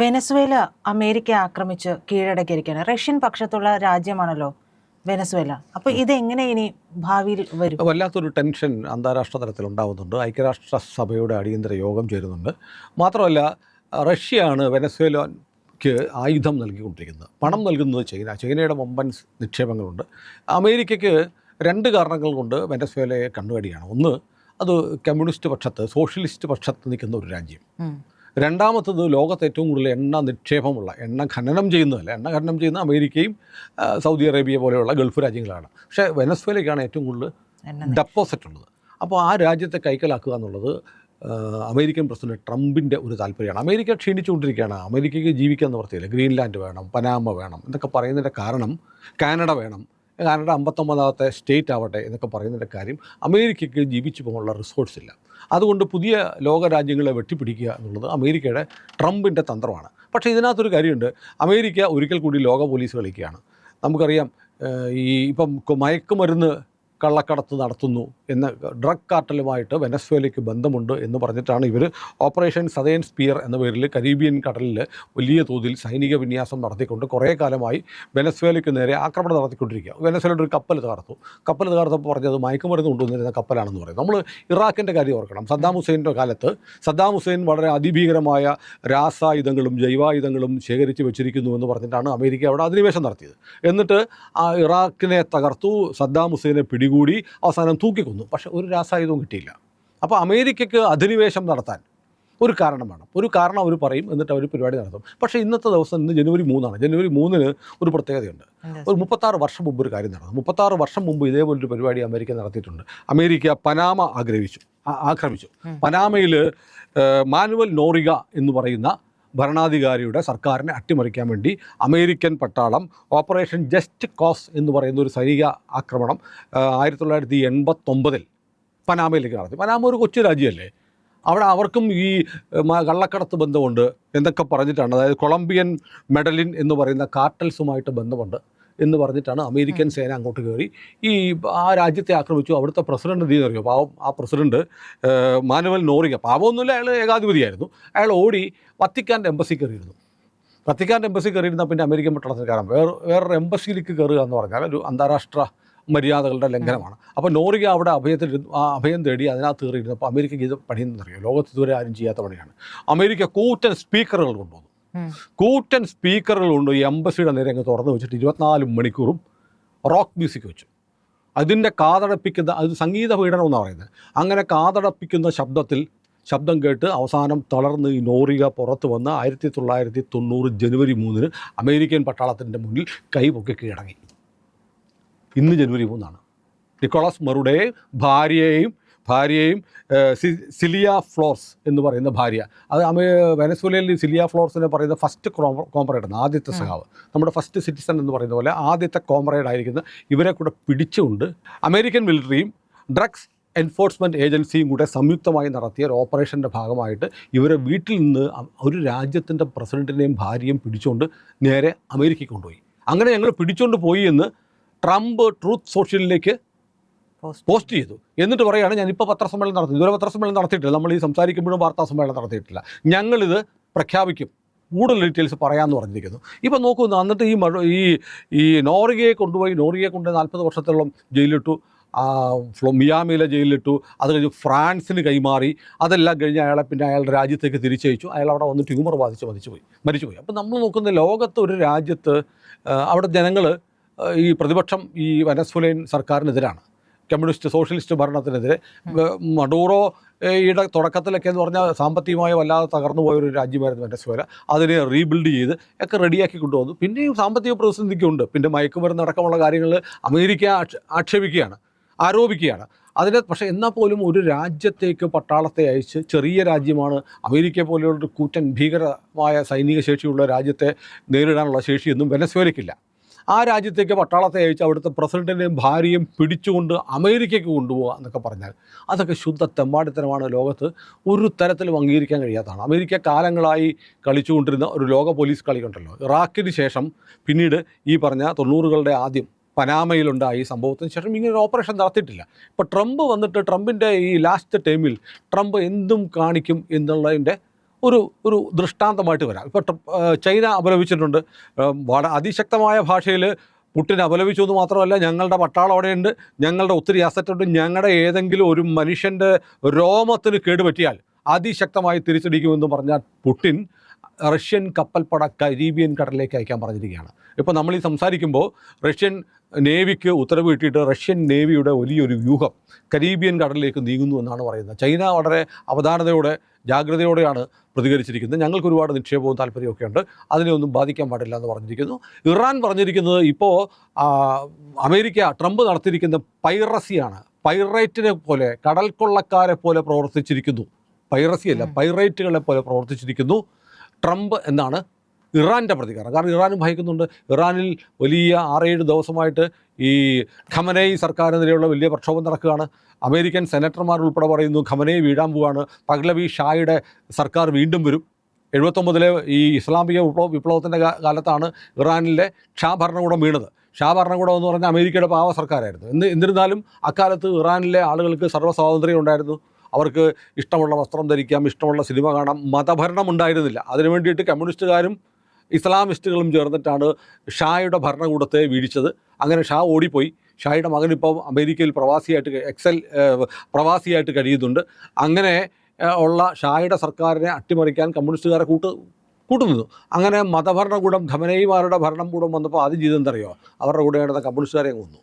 Venezuela America ആക്രമിച്ച് കീഴടക്കിയിരിക്കുകയാണ്. Russian പക്ഷത്തുള്ള രാജ്യമാണല്ലോ Venezuela. അപ്പോൾ ഇതെങ്ങനെ ഇനി ഭാവിയിൽ വരും? വല്ലാത്തൊരു ടെൻഷൻ അന്താരാഷ്ട്ര തലത്തിൽ ഉണ്ടാവുന്നുണ്ട്. ഐക്യരാഷ്ട്ര സഭയുടെ അടിയന്തര യോഗം ചേരുന്നുണ്ട്. മാത്രമല്ല റഷ്യയാണ് വെനസ്വേല ആയുധം നൽകിക്കൊണ്ടിരിക്കുന്നത്. പണം നൽകുന്നത് ചൈന. ചൈനയുടെ വമ്പൻ നിക്ഷേപങ്ങളുണ്ട്. അമേരിക്കയ്ക്ക് രണ്ട് കാരണങ്ങൾ കൊണ്ട് വെനസ്വേലയെ കണ്ടുകടിയാണ് ഒന്ന് അത് കമ്മ്യൂണിസ്റ്റ് പക്ഷത്ത് സോഷ്യലിസ്റ്റ് പക്ഷത്ത് നിൽക്കുന്ന ഒരു രാജ്യം. രണ്ടാമത്തത് ലോകത്ത് ഏറ്റവും കൂടുതൽ എണ്ണ നിക്ഷേപമുള്ള എണ്ണ ഖനനം ചെയ്യുന്നതല്ല എണ്ണ ഖനനം ചെയ്യുന്ന അമേരിക്കയും സൗദി അറേബ്യ പോലെയുള്ള ഗൾഫ് രാജ്യങ്ങളാണ്. പക്ഷേ വെനസ്വേലയ്ക്കാണ് ഏറ്റവും കൂടുതൽ ഡെപ്പോസിറ്റ് ഉള്ളത്. അപ്പോൾ ആ രാജ്യത്തെ കൈക്കലാക്കുക എന്നുള്ളത് അമേരിക്കൻ പ്രസിഡന്റ് ട്രംപിന്റെ ഒരു താല്പര്യമാണ്. അമേരിക്ക ക്ഷീണിച്ചുകൊണ്ടിരിക്കുകയാണ്. അമേരിക്കയ്ക്ക് ജീവിക്കാൻ നിവർത്തിയില്ല ഗ്രീൻലാൻഡ് വേണം പനാമ വേണം എന്നൊക്കെ പറയുന്നതിന്റെ കാരണം കാനഡ വേണം. കാനഡ അമ്പത്തൊമ്പതാമത്തെ സ്റ്റേറ്റ് ആവട്ടെ എന്നൊക്കെ പറയുന്നതിന്റെ കാര്യം അമേരിക്കയ്ക്ക് ജീവിച്ചു പോകാനുള്ള റിസോഴ്സ് ഇല്ല. അതുകൊണ്ട് പുതിയ ലോകരാജ്യങ്ങളെ വെട്ടിപ്പിടിക്കുക എന്നുള്ളത് അമേരിക്കയുടെ ട്രംപിന്റെ തന്ത്രമാണ്. പക്ഷേ ഇതിനകത്തൊരു കാര്യമുണ്ട്. അമേരിക്ക ഒരിക്കൽ കൂടി ലോക പോലീസ് കളിക്കുകയാണ്. നമുക്കറിയാം ഈ ഇപ്പം മയക്കുമരുന്ന് കള്ളക്കടത്ത് നടത്തുന്നു എന്ന ഡ്രഗ് കാർട്ടലുമായിട്ട് വെനസ്വേലയ്ക്ക് ബന്ധമുണ്ട് എന്ന് പറഞ്ഞിട്ടാണ് ഇവർ ഓപ്പറേഷൻ സതേൺ സ്പിയർ എന്ന പേരിൽ കരീബിയൻ കടലിൽ വലിയ തോതിൽ സൈനിക വിന്യാസം നടത്തിക്കൊണ്ട് കുറേ കാലമായി വെനസ്വേലയ്ക്ക് നേരെ ആക്രമണം നടത്തിക്കൊണ്ടിരിക്കുക വെനസ്വേലയുടെ ഒരു കപ്പൽ തകർത്തു. കപ്പൽ തകർത്തപ്പോൾ പറഞ്ഞത് മയക്കുമരുന്ന് കൊണ്ടുവന്നിരുന്ന കപ്പലാണെന്ന് പറയും. നമ്മൾ ഇറാഖിന്റെ കാര്യം ഓർക്കണം. സദ്ദാം ഹുസൈന്റെ കാലത്ത് സദ്ദാം ഹുസൈൻ വളരെ അതിഭീകരമായ രാസായുധങ്ങളും ജൈവായുധങ്ങളും ശേഖരിച്ച് വെച്ചിരിക്കുന്നു എന്ന് പറഞ്ഞിട്ടാണ് അമേരിക്ക അവിടെ അധിനിവേശം നടത്തിയത്. എന്നിട്ട് ആ ഇറാഖിനെ തകർത്തു. സദ്ദാം ഹുസൈനെ പിടികൂടി അവസാനം തൂക്കിക്കൊന്നു. പക്ഷെ ഒരു രാസായുധവും കിട്ടിയില്ല. അപ്പോൾ അമേരിക്കയ്ക്ക് അധിനിവേശം നടത്താൻ ഒരു കാരണം വേണം. ഒരു കാരണം അവർ പറയും എന്നിട്ട് അവർ പരിപാടി നടത്തും. പക്ഷേ ഇന്നത്തെ ദിവസം ഇന്ന് ജനുവരി മൂന്നാണ്. ജനുവരി മൂന്നിന് ഒരു പ്രത്യേകതയുണ്ട്. ഒരു മുപ്പത്താറ് വർഷം മുമ്പ് ഒരു കാര്യം നടന്നു. മുപ്പത്താറ് വർഷം മുമ്പ് ഇതേപോലൊരു പരിപാടി അമേരിക്ക നടത്തിയിട്ടുണ്ട്. അമേരിക്ക പനാമ ആഗ്രഹിച്ചു ആക്രമിച്ചു. പനാമയിൽ മാനുവൽ നോറിക എന്ന് പറയുന്ന ഭരണാധികാരിയുടെ സർക്കാരിനെ അട്ടിമറിക്കാൻ വേണ്ടി അമേരിക്കൻ പട്ടാളം ഓപ്പറേഷൻ ജസ്റ്റ് കോസ് എന്ന് പറയുന്ന ഒരു സൈനിക ആക്രമണം ആയിരത്തി തൊള്ളായിരത്തി എൺപത്തൊമ്പതിൽ പനാമയിലേക്ക് നടത്തി. പനാമ ഒരു കൊച്ചു രാജ്യമല്ലേ? അവിടെ അവർക്കും ഈ കള്ളക്കടത്ത് ബന്ധമുണ്ട് എന്നൊക്കെ പറഞ്ഞിട്ടാണ്. അതായത് കൊളംബിയൻ മെഡലിൻ എന്ന് പറയുന്ന കാർട്ടൽസുമായിട്ട് ബന്ധമുണ്ട്. എന്ന് പറഞ്ഞിട്ടാണ് അമേരിക്കൻ സേന അങ്ങോട്ട് കയറി. ഈ ആ രാജ്യത്തെ ആക്രമിച്ചു. അവിടുത്തെ പ്രസിഡന്റ് എന്ത് അറിയോ പാവം ആ പ്രസിഡന്റ് മാനുവൽ നോറിക പാവമൊന്നുമില്ല അയാൾ ഏകാധിപതിയായിരുന്നു. അയാൾ ഓടി വത്തിക്കാന്റെ എംബസി കയറിയിരുന്നു. വത്തിക്കാന്റെ എംബസി കയറിയിരുന്നാൽ പിന്നെ അമേരിക്കൻ പട്ടണത്തിന് കയറാം വേറെ വേറൊരു എംബസിയിലേക്ക് കയറുക എന്ന് പറഞ്ഞാൽ ഒരു അന്താരാഷ്ട്ര മര്യാദകളുടെ ലംഘനമാണ്. അപ്പോൾ നോറിക അവിടെ അഭയത്തിൽ ആ അഭയം തേടി അതിനകത്ത് കയറിയിരുന്നു അപ്പോൾ അമേരിക്കയ്ക്ക് ഇത് പണിയെന്നറിയോ ലോകത്ത് ഇതുവരെ ആരും ചെയ്യാത്ത പണിയാണ്. അമേരിക്ക കൂറ്റൻ സ്പീക്കറുകൾ കൊണ്ടുവന്നു. കൂറ്റൻ സ്പീക്കറുകൾ കൊണ്ട് ഈ എംബസിയുടെ നേരെ അങ്ങ് തുറന്നു വെച്ചിട്ട് ഇരുപത്തിനാല് മണിക്കൂറും റോക്ക് മ്യൂസിക് വെച്ചു. അതിന്റെ കാതടപ്പിക്കുന്ന അത് സംഗീത പീഡനം എന്നാണ് പറയുന്നത്. അങ്ങനെ കാതടപ്പിക്കുന്ന ശബ്ദത്തിൽ ശബ്ദം കേട്ട് അവസാനം തളർന്ന് ഈ നോറിക പുറത്ത് വന്ന് ആയിരത്തി തൊള്ളായിരത്തി തൊണ്ണൂറ് ജനുവരി മൂന്നിന് അമേരിക്കൻ പട്ടാളത്തിന്റെ മുന്നിൽ കൈപൊക്കി കീഴടങ്ങി. ഇന്ന് ജനുവരി മൂന്നാണ്. നിക്കോളാസ് മറുടെ ഭാര്യയെയും സി- സിലിയ ഫ്ലോർസ് എന്ന് പറയുന്ന ഭാര്യ. അത് അമേ വെനസ്വലയിൽ സിലിയ എന്ന് പറയുന്ന ഫസ്റ്റ് കോംപ്രേഡ് ആണ് ആദ്യത്തെ സഹാവ് നമ്മുടെ ഫസ്റ്റ് സിറ്റിസൺ എന്ന് പറയുന്ന പോലെ ആദ്യത്തെ കോംപ്രേഡ് ആയിരിക്കുന്ന ഇവരെ കൂടെ പിടിച്ചുകൊണ്ട് അമേരിക്കൻ മിലിറ്ററിയും ഡ്രഗ്സ് എൻഫോഴ്സ്മെന്റ് ഏജൻസിയും കൂടെ സംയുക്തമായി നടത്തിയ ഒരു ഓപ്പറേഷന്റെ ഭാഗമായിട്ട് ഇവരെ വീട്ടിൽ നിന്ന് ഒരു രാജ്യത്തിന്റെ പ്രസിഡന്റിനെയും ഭാര്യയും പിടിച്ചുകൊണ്ട് നേരെ അമേരിക്കയ്ക്ക് കൊണ്ടുപോയി. അങ്ങനെ ഞങ്ങൾ പിടിച്ചുകൊണ്ട് പോയി എന്ന് ട്രംപ് ട്രൂത്ത് സോഷ്യലിലേക്ക് പോസ്റ്റ്. ചെയ്തു. എന്നിട്ട് പറയുകയാണ് ഞാൻ ഞാനിപ്പോൾ പത്രസമ്മേളനം നടത്തി ഇതുവരെ പത്രസമ്മേളനം നടത്തിയിട്ടില്ല. നമ്മൾ ഈ സംസാരിക്കുമ്പോഴും വാർത്താ സമ്മേളനം നടത്തിയിട്ടില്ല. ഞങ്ങളിത് പ്രഖ്യാപിക്കും. കൂടുതൽ ഡീറ്റെയിൽസ് പറയാമെന്ന് പറഞ്ഞിരിക്കുന്നു. ഇപ്പം നോക്കൂ എന്നിട്ട് ഈ ഈ ഈ നോറിഗയെ കൊണ്ടുപോയി നോറിഗയെ കൊണ്ട് നാൽപ്പത് വർഷത്തോളം ജയിലിട്ടു. ഫ്ലോ മിയാമിയിലെ ജയിലിലിട്ടു അത് കഴിഞ്ഞ് ഫ്രാൻസിന് കൈമാറി. അതെല്ലാം കഴിഞ്ഞ് അയാളെ പിന്നെ അയാളുടെ രാജ്യത്തേക്ക് തിരിച്ചയച്ചു. അയാൾ അവിടെ വന്ന് ട്യൂമർ ബാധിച്ച് മരിച്ചുപോയി മരിച്ചുപോയി. അപ്പോൾ നമ്മൾ നോക്കുന്ന ലോകത്ത് ഒരു രാജ്യത്ത് അവിടെ ജനങ്ങൾ ഈ പ്രതിപക്ഷം ഈ വെനസ്വലൈൻ സർക്കാരിനെതിരാണ്. കമ്മ്യൂണിസ്റ്റ് സോഷ്യലിസ്റ്റ് ഭരണത്തിനെതിരെ മഡൂറോ യുടെ തുടക്കത്തിലൊക്കെ എന്ന് പറഞ്ഞാൽ സാമ്പത്തികമായി വല്ലാതെ തകർന്നു പോയ ഒരു രാജ്യമായിരുന്നു വെനസ്വേല. അതിനെ റീബിൽഡ് ചെയ്ത് ഒക്കെ റെഡിയാക്കി കൊണ്ടുവന്നു. പിന്നെയും സാമ്പത്തിക പ്രതിസന്ധിക്കുണ്ട്. പിന്നെ മയക്കുമരുന്ന് അടക്കമുള്ള കാര്യങ്ങൾ അമേരിക്ക ആക്ഷേപിക്കുകയാണ്. ആരോപിക്കുകയാണ്. അതിന് പക്ഷേ എന്നാൽ പോലും ഒരു രാജ്യത്തേക്ക് പട്ടാളത്തെ അയച്ച് ചെറിയ രാജ്യമാണ് അമേരിക്ക പോലെയുള്ള കൂറ്റൻ ഭീകരമായ സൈനിക ശേഷിയുള്ള രാജ്യത്തെ നേരിടാനുള്ള ശേഷിയൊന്നും വെനസ്വേലയ്ക്കില്ല. ആ രാജ്യത്തേക്ക് പട്ടാളത്തെ അയച്ച് അവിടുത്തെ പ്രസിഡന്റിനെയും ഭാര്യയും പിടിച്ചുകൊണ്ട് അമേരിക്കയ്ക്ക് കൊണ്ടുപോകുക എന്നൊക്കെ പറഞ്ഞാൽ അതൊക്കെ ശുദ്ധ തെമ്മാടിത്തരമാണ് ലോകത്ത്. ഒരു തരത്തിലും അംഗീകരിക്കാൻ കഴിയാത്തതാണ്. അമേരിക്ക കാലങ്ങളായി കളിച്ചുകൊണ്ടിരുന്ന ഒരു ലോക പോലീസ് കളി ഉണ്ടല്ലോ ഇറാഖിന് ശേഷം പിന്നീട് ഈ പറഞ്ഞ തൊണ്ണൂറുകളുടെ ആദ്യം പനാമയിലുണ്ടായ ഈ സംഭവത്തിന് ശേഷം ഇങ്ങനെ ഒരു ഓപ്പറേഷൻ നടത്തിയിട്ടില്ല. ഇപ്പോൾ ട്രംപ് വന്നിട്ട് ട്രംപിന്റെ ഈ ലാസ്റ്റ് ടൈമിൽ ട്രംപ് എന്തും കാണിക്കും എന്നുള്ളതിന്റെ ഒരു ഒരു ദൃഷ്ടാന്തമായിട്ട് വരാം. ഇപ്പോൾ ചൈന അപലപിച്ചിട്ടുണ്ട്. വളരെ അതിശക്തമായ ഭാഷയിൽ പുട്ടിൻ അപലപിച്ചു എന്ന് മാത്രമല്ല ഞങ്ങളുടെ പട്ടാളം അവിടെയുണ്ട് ഞങ്ങളുടെ ഒത്തിരി അസറ്റുണ്ട് ഞങ്ങളുടെ ഏതെങ്കിലും ഒരു മനുഷ്യന്റെ രോമത്തിന് കേടുപറ്റിയാൽ അതിശക്തമായി തിരിച്ചടിക്കുമെന്ന് പറഞ്ഞാൽ പുട്ടിൻ റഷ്യൻ കപ്പൽപ്പട കരീബിയൻ കടലിലേക്ക് അയക്കാൻ പറഞ്ഞിരിക്കുകയാണ്. ഇപ്പോൾ നമ്മൾ ഈ സംസാരിക്കുമ്പോൾ റഷ്യൻ നേവിക്ക് ഉത്തരവ് കിട്ടിയിട്ട് റഷ്യൻ നേവിയുടെ വലിയൊരു വ്യൂഹം കരീബിയൻ കടലിലേക്ക് നീങ്ങുന്നു എന്നാണ് പറയുന്നത്. ചൈന വളരെ അവധാനതയോടെ ജാഗ്രതയോടെയാണ് പ്രതികരിച്ചിരിക്കുന്നത്. ഞങ്ങൾക്ക് ഒരുപാട് നിക്ഷേപവും താല്പര്യമൊക്കെ ഉണ്ട്. അതിനെ ഒന്നും ബാധിക്കാൻ പാടില്ല എന്ന് പറഞ്ഞിരിക്കുന്നു. ഇറാൻ പറഞ്ഞിരിക്കുന്നത് ഇപ്പോൾ അമേരിക്ക ട്രംപ് നടത്തിയിരിക്കുന്ന പൈറസിയാണ്. പൈറേറ്റിനെ പോലെ കടൽ കൊള്ളക്കാരെ പോലെ പ്രവർത്തിച്ചിരിക്കുന്നു. പൈറസിയല്ല പൈറേറ്റുകളെ പോലെ പ്രവർത്തിച്ചിരിക്കുന്നു. ട്രംപ് എന്നാണ് ഇറാന്റെ പ്രതികരണം. കാരണം ഇറാനും ഭയക്കുന്നുണ്ട്. ഇറാനിൽ വലിയ ആറേഴ് ദിവസമായിട്ട് ഈ ഖമനൈ സർക്കാരിനെതിരെയുള്ള വലിയ പ്രക്ഷോഭം നടക്കുകയാണ്. അമേരിക്കൻ സെനറ്റർമാർ ഉൾപ്പെടെ പറയുന്നു ഖമനൈ വീഴാൻ പോവാണ്. പഗ്ലവി ഷായുടെ സർക്കാർ വീണ്ടും വരും. എഴുപത്തൊമ്പതിലെ ഈ ഇസ്ലാമിക വിപ്ലവ വിപ്ലവത്തിന്റെ കാലത്താണ് ഇറാനിലെ ഷാ ഭരണകൂടം വീണത്. ഷാ ഭരണകൂടം എന്ന് പറഞ്ഞാൽ അമേരിക്കയുടെ പാവ സർക്കാരായിരുന്നു. എന്ന് എന്നിരുന്നാലും അക്കാലത്ത് ഇറാനിലെ ആളുകൾക്ക് സർവ സ്വാതന്ത്ര്യം ഉണ്ടായിരുന്നു. അവർക്ക് ഇഷ്ടമുള്ള വസ്ത്രം ധരിക്കാം ഇഷ്ടമുള്ള സിനിമ കാണാം. മതഭരണം ഉണ്ടായിരുന്നില്ല. അതിനു വേണ്ടിയിട്ട് കമ്മ്യൂണിസ്റ്റുകാരും ഇസ്ലാമിസ്റ്റുകളും ചേർന്നിട്ടാണ് ഷായുടെ ഭരണകൂടത്തെ വീഴിച്ചത്. അങ്ങനെ ഷാ ഓടിപ്പോയി. ഷായുടെ മകൻ ഇപ്പോൾ അമേരിക്കയിൽ പ്രവാസിയായിട്ട് എക്സൽ പ്രവാസിയായിട്ട് കഴിയുന്നുണ്ട്. അങ്ങനെ ഉള്ള ഷായുടെ സർക്കാരിനെ അട്ടിമറിക്കാൻ കമ്മ്യൂണിസ്റ്റുകാരെ കൂട്ട് കൂട്ടുന്നത് അങ്ങനെ മതഭരണകൂടം ഖമനൈമാരുടെ ഭരണകൂടം വന്നപ്പോൾ ആദ്യം ചെയ്തെന്തറിയോ? അവരുടെ കൂടെ നടന്ന കമ്മ്യൂണിസ്റ്റുകാരെ കൊന്നു.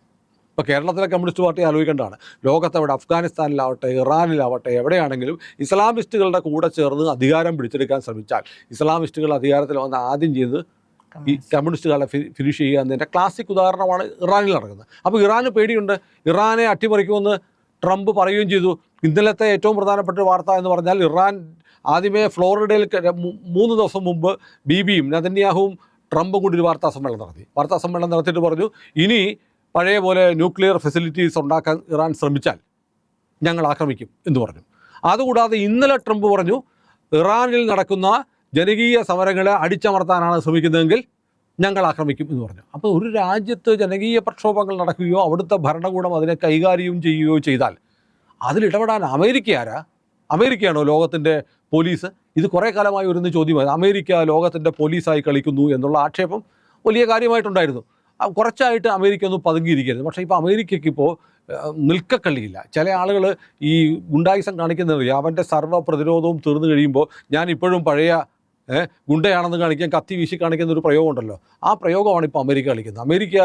ഇപ്പോൾ കേരളത്തിലെ കമ്മ്യൂണിസ്റ്റ് പാർട്ടി ആലോചിക്കേണ്ടതാണ്. ലോകത്തെവിടെ അഫ്ഗാനിസ്ഥാനിലാവട്ടെ ഇറാനിലാവട്ടെ എവിടെയാണെങ്കിലും ഇസ്ലാമിസ്റ്റുകളുടെ കൂടെ ചേർന്ന് അധികാരം പിടിച്ചെടുക്കാൻ ശ്രമിച്ചാൽ ഇസ്ലാമിസ്റ്റുകൾ അധികാരത്തിൽ വന്ന് ആദ്യം ചെയ്ത് ഈ കമ്മ്യൂണിസ്റ്റുകളെ ഫിനിഷ് ചെയ്യുക എന്നതിന്റെ ക്ലാസിക് ഉദാഹരണമാണ് ഇറാനിൽ നടക്കുന്നത്. അപ്പോൾ ഇറാന് പേടിയുണ്ട്. ഇറാനെ അട്ടിമറിക്കുമെന്ന് ട്രംപ് പറയുകയും ചെയ്തു. ഇന്നലത്തെ ഏറ്റവും പ്രധാനപ്പെട്ട വാർത്ത എന്ന് പറഞ്ഞാൽ ഇറാൻ ആദ്യമേ ഫ്ലോറിഡയിൽ മൂന്ന് ദിവസം മുമ്പ് ബി ബിയും നതന്യാഹുവും ട്രംപും കൂടി ഒരു വാർത്താ സമ്മേളനം നടത്തി. വാർത്താ സമ്മേളനം നടത്തിയിട്ട് പറഞ്ഞു ഇനി പഴയ പോലെ ന്യൂക്ലിയർ ഫെസിലിറ്റീസ് ഉണ്ടാക്കാൻ ഇറാൻ ശ്രമിച്ചാൽ ഞങ്ങൾ ആക്രമിക്കും എന്ന് പറഞ്ഞു. അതുകൂടാതെ ഇന്നലെ ട്രംപ് പറഞ്ഞു ഇറാനിൽ നടക്കുന്ന ജനകീയ സമരങ്ങളെ അടിച്ചമർത്താനാണ് ശ്രമിക്കുന്നതെങ്കിൽ ഞങ്ങൾ ആക്രമിക്കും എന്ന് പറഞ്ഞു. അപ്പോൾ ഒരു രാജ്യത്ത് ജനകീയ പ്രക്ഷോഭങ്ങൾ നടക്കുകയോ അവിടുത്തെ ഭരണകൂടം അതിനെ കൈകാര്യം ചെയ്യുകയോ ചെയ്താൽ അതിലിടപെടാൻ അമേരിക്ക ആരാ? അമേരിക്കയാണോ ലോകത്തിന്റെ പോലീസ്? ഇത് കുറേ കാലമായി വരുന്ന ചോദ്യമായി അമേരിക്ക ലോകത്തിന്റെ പോലീസായി കളിക്കുന്നു എന്നുള്ള ആക്ഷേപം വലിയ കാര്യമായിട്ടുണ്ടായിരുന്നു. കുറച്ചായിട്ട് അമേരിക്ക ഒന്ന് പതുങ്ങിയിരിക്കരുത്. പക്ഷേ ഇപ്പോൾ അമേരിക്കയ്ക്ക് ഇപ്പോൾ നിൽക്കക്കള്ളിയില്ല. ചില ആളുകൾ ഈ ഗുണ്ടായിസം കാണിക്കുന്നത് അവന്റെ സർവ പ്രതിരോധവും തീർന്നു കഴിയുമ്പോൾ ഞാൻ ഇപ്പോഴും പഴയ ഗുണ്ടയാണെന്ന് കാണിക്കാൻ കത്തി വീശി കാണിക്കുന്ന ഒരു പ്രയോഗമുണ്ടല്ലോ ആ പ്രയോഗമാണ് ഇപ്പോൾ അമേരിക്ക കളിക്കുന്നത്. അമേരിക്ക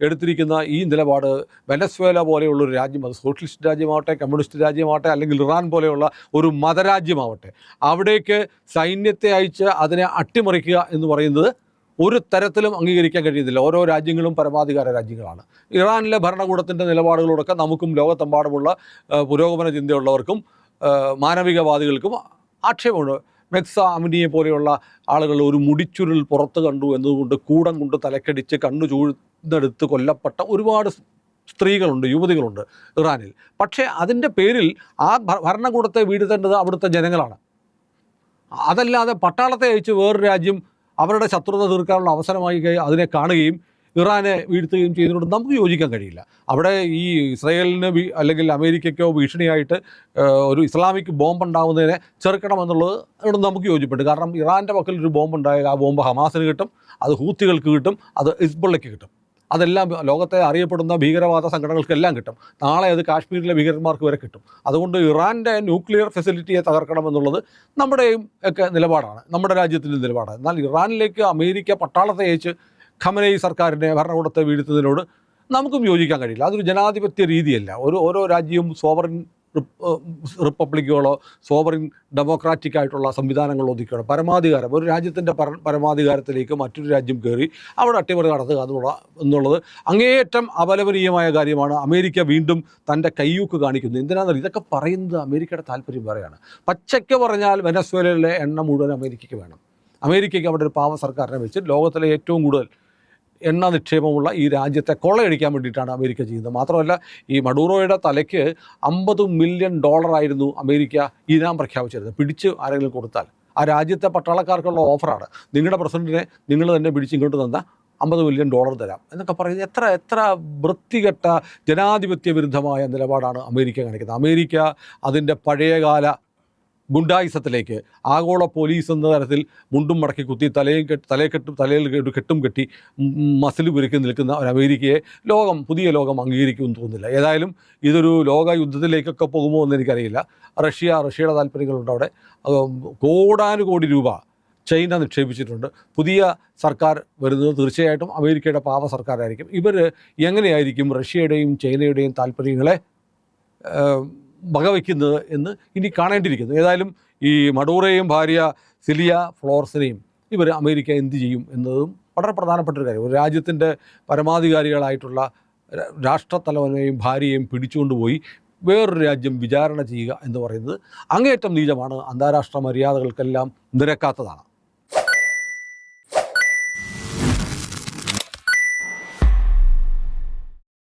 എടുത്തിരിക്കുന്ന ഈ നിലപാട് വെനസ്വേല പോലെയുള്ള ഒരു രാജ്യം അത് സോഷ്യലിസ്റ്റ് രാജ്യമാവട്ടെ കമ്മ്യൂണിസ്റ്റ് രാജ്യമാവട്ടെ അല്ലെങ്കിൽ ഇറാൻ പോലെയുള്ള ഒരു മതരാജ്യമാവട്ടെ അവിടേക്ക് സൈന്യത്തെ അയച്ച് അതിനെ അട്ടിമറിക്കുക എന്ന് പറയുന്നത് ഒരു തരത്തിലും അംഗീകരിക്കാൻ കഴിയുന്നില്ല. ഓരോ രാജ്യങ്ങളും പരമാധികാര രാജ്യങ്ങളാണ്. ഇറാനിലെ ഭരണകൂടത്തിന്റെ നിലപാടുകളോടൊക്കെ നമുക്കും ലോകത്തെമ്പാടുമുള്ള പുരോഗമന ചിന്തയുള്ളവർക്കും മാനവികവാദികൾക്കും ആക്ഷേപമുണ്ട്. മെക്സ അമിനിയെ പോലെയുള്ള ആളുകൾ ഒരു മുടിച്ചുരുൾ പുറത്ത് കണ്ടു എന്നതുകൊണ്ട് കൂടം കൊണ്ട് തലക്കടിച്ച് കണ്ണു ചൂഴ്ന്നെടുത്ത് കൊല്ലപ്പെട്ട ഒരുപാട് സ്ത്രീകളുണ്ട് യുവതികളുണ്ട് ഇറാനിൽ. പക്ഷേ അതിന്റെ പേരിൽ ആ ഭരണകൂടത്തെ വീഴ്ത്തേണ്ടത് അവിടുത്തെ ജനങ്ങളാണ്. അതല്ലാതെ പട്ടാളത്തെ അയച്ച് വേറൊരു രാജ്യം അവരുടെ ശത്രുത തീർക്കാനുള്ള അവസരമായി അതിനെ കാണുകയും ഇറാനെ വീഴ്ത്തുകയും ചെയ്യുന്നതിനോട് നമുക്ക് യോജിക്കാൻ കഴിയില്ല. അവിടെ ഈ ഇസ്രയേലിന് അല്ലെങ്കിൽ അമേരിക്കയ്ക്കോ ഭീഷണിയായിട്ട് ഒരു ഇസ്ലാമിക് ബോംബ് ഉണ്ടാകുന്നതിനെ ചെറുക്കണമെന്നുള്ളത് അവിടെ നമുക്ക് യോജിപ്പുണ്ട്. കാരണം ഇറാന്റെ പക്കൽ ഒരു ബോംബ് ഉണ്ടായാൽ ആ ബോംബ് ഹമാസിന് കിട്ടും അത് ഹൂത്തികൾക്ക് കിട്ടും അത് ഹിസ്ബുള്ളയ്ക്ക് കിട്ടും. അതെല്ലാം ലോകത്തെ അറിയപ്പെടുന്ന ഭീകരവാദ സംഘടനകൾക്കെല്ലാം കിട്ടും. നാളെ അത് കാശ്മീരിലെ ഭീകരന്മാർക്ക് വരെ കിട്ടും. അതുകൊണ്ട് ഇറാന്റെ ന്യൂക്ലിയർ ഫെസിലിറ്റിയെ തകർക്കണമെന്നുള്ളത് നമ്മുടെയും ഒക്കെ നിലപാടാണ്. നമ്മുടെ രാജ്യത്തിന്റെ നിലപാടാണ്. എന്നാൽ ഇറാനിലേക്ക് അമേരിക്ക പട്ടാളത്തെ അയച്ച് ഖമനൈ സർക്കാരിനെ ഭരണകൂടത്തെ വീഴ്ത്തുന്നതിനോട് നമുക്കും യോജിക്കാൻ കഴിയില്ല. അതൊരു ജനാധിപത്യ രീതിയല്ല. ഒരു ഓരോ രാജ്യവും സോവറിൻ റിപ്പബ്ലിക്കുകളോ സോവറിൻ ഡെമോക്രാറ്റിക് ആയിട്ടുള്ള സംവിധാനങ്ങൾ ഒതുക്കുകയാണ് പരമാധികാരം ഒരു രാജ്യത്തിന്റെ പര പരമാധികാരത്തിലേക്ക് മറ്റൊരു രാജ്യം കയറി അവിടെ അട്ടിമറി നടത്തുക എന്നുള്ള എന്നുള്ളത് അങ്ങേയറ്റം അപലപനീയമായ കാര്യമാണ് അമേരിക്ക വീണ്ടും തന്റെ കയ്യൂക്ക് കാണിക്കുന്നു എന്തിനാണെന്ന് ഇതൊക്കെ പറയുന്നത് അമേരിക്കയുടെ താല്പര്യം വേറെയാണ്. പച്ചയ്ക്ക് പറഞ്ഞാൽ വെനസ്വേലയിലെ എണ്ണ മുഴുവൻ അമേരിക്കയ്ക്ക് വേണം. അമേരിക്കയ്ക്ക് അവിടെ ഒരു പാവ സർക്കാരിനെ വെച്ച് ലോകത്തിലെ ഏറ്റവും കൂടുതൽ എണ്ണ നിക്ഷേപമുള്ള ഈ രാജ്യത്തെ കൊള്ളയടിക്കാൻ വേണ്ടിയിട്ടാണ് അമേരിക്ക ചെയ്യുന്നത്. മാത്രമല്ല ഈ മഡൂറോയുടെ തലയ്ക്ക് അമ്പത് മില്യൺ ഡോളറായിരുന്നു അമേരിക്ക ഇനാം പ്രഖ്യാപിച്ചിരുന്നത്. പിടിച്ച് ആരെങ്കിലും കൊടുത്താൽ. ആ രാജ്യത്തെ പട്ടാളക്കാർക്കുള്ള ഓഫറാണ്. നിങ്ങളുടെ പ്രസിഡന്റിനെ നിങ്ങൾ തന്നെ പിടിച്ച് ഇങ്ങോട്ട് തന്ന അമ്പത് മില്യൺ ഡോളർ തരാം എന്നൊക്കെ പറയുന്നത് എത്ര എത്ര വൃത്തികെട്ട ജനാധിപത്യ വിരുദ്ധമായ നിലപാടാണ് അമേരിക്ക കാണിക്കുന്നത്. അമേരിക്ക അതിന്റെ പഴയകാല ഗുണ്ടായിസത്തിലേക്ക്. ആഗോള പോലീസ് എന്ന തരത്തിൽ മുണ്ടും മടക്കി കുത്തി തലയും കെട്ട് തലയെ കെട്ടും തലയിൽ കെട്ടും കെട്ടി മസിൽ കുരുക്കി നിൽക്കുന്ന ഒരു അമേരിക്കയെ ലോകം പുതിയ ലോകം അംഗീകരിക്കുമെന്ന് തോന്നുന്നില്ല. ഏതായാലും ഇതൊരു ലോക യുദ്ധത്തിലേക്കൊക്കെ പോകുമോ എന്ന് എനിക്കറിയില്ല. റഷ്യ റഷ്യയുടെ താല്പര്യങ്ങളുണ്ട് അവിടെ. കോടാനുകോടി രൂപ ചൈന നിക്ഷേപിച്ചിട്ടുണ്ട്. പുതിയ സർക്കാർ വരുന്നത് തീർച്ചയായിട്ടും അമേരിക്കയുടെ പാവ സർക്കാരായിരിക്കും. ഇവർ എങ്ങനെയായിരിക്കും റഷ്യയുടെയും ചൈനയുടെയും താല്പര്യങ്ങളെ വകവയ്ക്കുന്നത് എന്ന് ഇനി കാണേണ്ടിയിരിക്കുന്നു. ഏതായാലും ഈ മഡൂറയും ഭാര്യ സിലിയ ഫ്ലോർസിനെയും ഇവർ അമേരിക്ക എന്ത് ചെയ്യും എന്നതും വളരെ പ്രധാനപ്പെട്ട ഒരു കാര്യം. ഒരു രാജ്യത്തിന്റെ പരമാധികാരികളായിട്ടുള്ള രാഷ്ട്രത്തലവനെയും ഭാര്യയെയും പിടിച്ചുകൊണ്ടുപോയി വേറൊരു രാജ്യം വിചാരണ ചെയ്യുക എന്ന് പറയുന്നത് അങ്ങേയറ്റം നീചമാണ്. അന്താരാഷ്ട്ര മര്യാദകൾക്കെല്ലാം നിരക്കാത്തതാണ്.